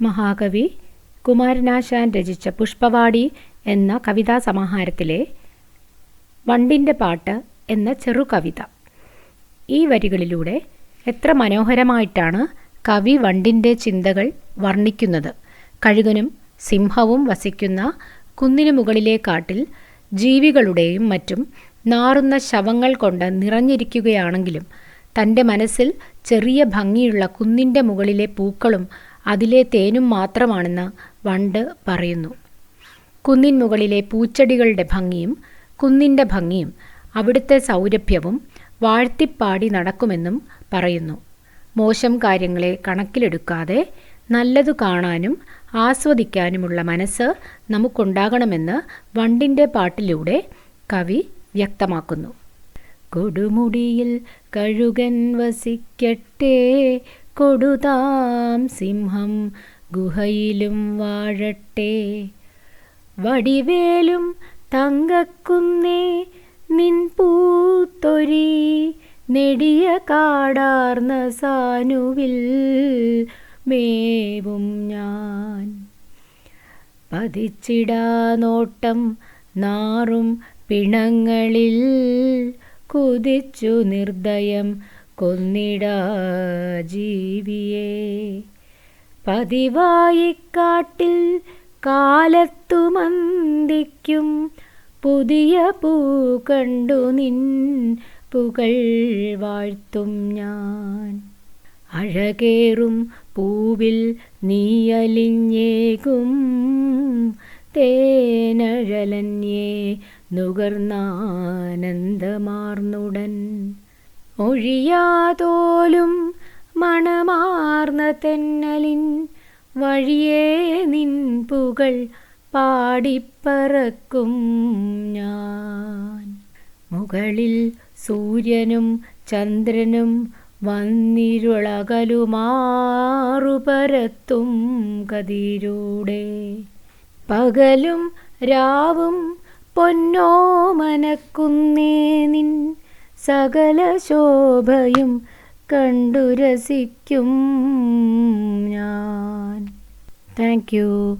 മഹാകവി കുമാരനാശാൻ രചിച്ച പുഷ്പവാടി എന്ന കവിതാ സമാഹാരത്തിലെ വണ്ടിന്റെ പാട്ട് എന്ന ചെറുകവിത ഈ വരികളിലൂടെ എത്ര മനോഹരമായിട്ടാണ് കവി വണ്ടിന്റെ ചിന്തകൾ വർണിക്കുന്നത്. കഴുകനും സിംഹവും വസിക്കുന്ന കുന്നിനു മുകളിലെ കാട്ടിൽ ജീവികളുടെയും മറ്റും നാറുന്ന ശവങ്ങൾ കൊണ്ട് നിറഞ്ഞിരിക്കുകയാണെങ്കിലും തന്റെ മനസ്സിൽ ചെറിയ ഭംഗിയുള്ള കുന്നിന്റെ മുകളിലെ പൂക്കളും അതിലെ തേനും മാത്രമാണെന്ന് വണ്ട് പറയുന്നു. കുന്നിൻ മുകളിലെ പൂച്ചെടികളുടെ ഭംഗിയും കുന്നിന്റെ ഭംഗിയും അവിടുത്തെ സൗരഭ്യവും വാഴ്ത്തിപ്പാടി നടക്കുമെന്നും പറയുന്നു. മോശം കാര്യങ്ങളെ കണക്കിലെടുക്കാതെ നല്ലതു കാണാനും ആസ്വദിക്കാനുമുള്ള മനസ്സ് നമുക്കുണ്ടാകണമെന്ന് വണ്ടിന്റെ പാട്ടിലൂടെ കവി വ്യക്തമാക്കുന്നു. കൊടുമുടിയിൽ കഴുകൻ വസിക്കട്ടെ കൊടുതാം സിംഹം ഗുഹയിലും വാഴട്ടെ. വടിവേലും തങ്കക്കുന്നേ നിൻ പൂത്തൊരി നെടിയ കാടാർന്ന സാനുവിൽ മേവും ഞാൻ. പതിച്ചിടാ നോട്ടം നാറും പിണങ്ങളിൽ കുതിച്ചു നിർദ്ദയം കൊന്നിടാ ജീവിയെ. പതിവായിക്കാട്ടിൽ കാലത്തു മന്ദിക്കും പുതിയ പൂ കണ്ടു നിൻ പുകൾ വാഴ്ത്തും ഞാൻ. അഴകേറും പൂവിൽ നീയലിഞ്ഞേകും. തേനഴലന്യേ നുകർന്നാനന്ദമാർന്നുടൻ. ഒഴിയാതോലും മണമാർന്ന തെന്നലിൻ വഴിയേ നിൻ പുകൾ പാടിപ്പറക്കും ഞാൻ. മുകളിൽ സൂര്യനും ചന്ദ്രനും വന്നിരുളകലുമാറുപരത്തും കതിരൂടെ. പകലും രാവും പൊന്നോമനക്കുന്നേ നിൻ സകല ശോഭയും കണ്ടു രസിക്കും ഞാൻ. Thank you